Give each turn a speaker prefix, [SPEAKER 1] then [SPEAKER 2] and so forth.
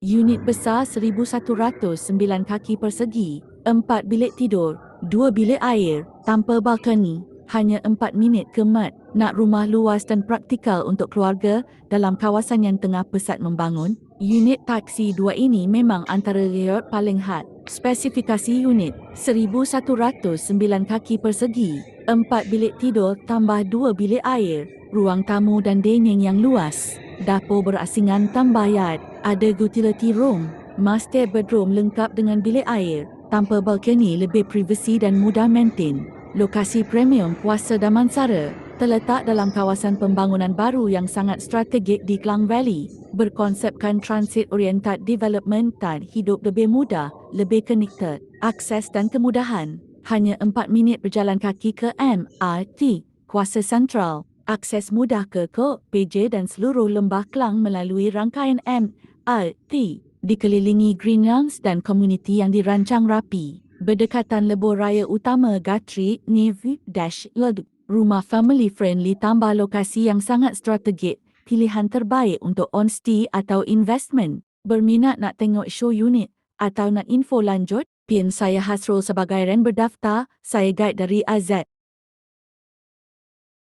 [SPEAKER 1] Unit besar 1109 kaki persegi, 4 bilik tidur, 2 bilik air, tanpa balkoni, hanya 4 minit ke mat. Nak rumah luas dan praktikal untuk keluarga dalam kawasan yang tengah pesat membangun? Unit taksi 2 ini memang antara layout paling hot. Spesifikasi unit 1109 kaki persegi, 4 bilik tidur tambah 2 bilik air, ruang tamu dan dining yang luas, dapur berasingan tambah yard, ada utility room, master bedroom lengkap dengan bilik air, tanpa balkoni lebih privasi dan mudah maintain. Lokasi premium Puasa Damansara terletak dalam kawasan pembangunan baru yang sangat strategik di Klang Valley, berkonsepkan transit-oriented development dan hidup lebih mudah, lebih connected, akses dan kemudahan. Hanya 4 minit berjalan kaki ke MRT, Kuasa Central. Akses mudah ke Kok, PJ dan seluruh lembah Klang melalui rangkaian MRT. Dikelilingi greenlands dan komuniti yang dirancang rapi berdekatan lebuh raya utama Gatri, Niv Dash. Rumah family friendly tambah lokasi yang sangat strategik, pilihan terbaik untuk on-stay atau investment. Berminat nak tengok show unit atau nak info lanjut? Pin saya Hasrul sebagai ren berdaftar, saya guide dari AZ.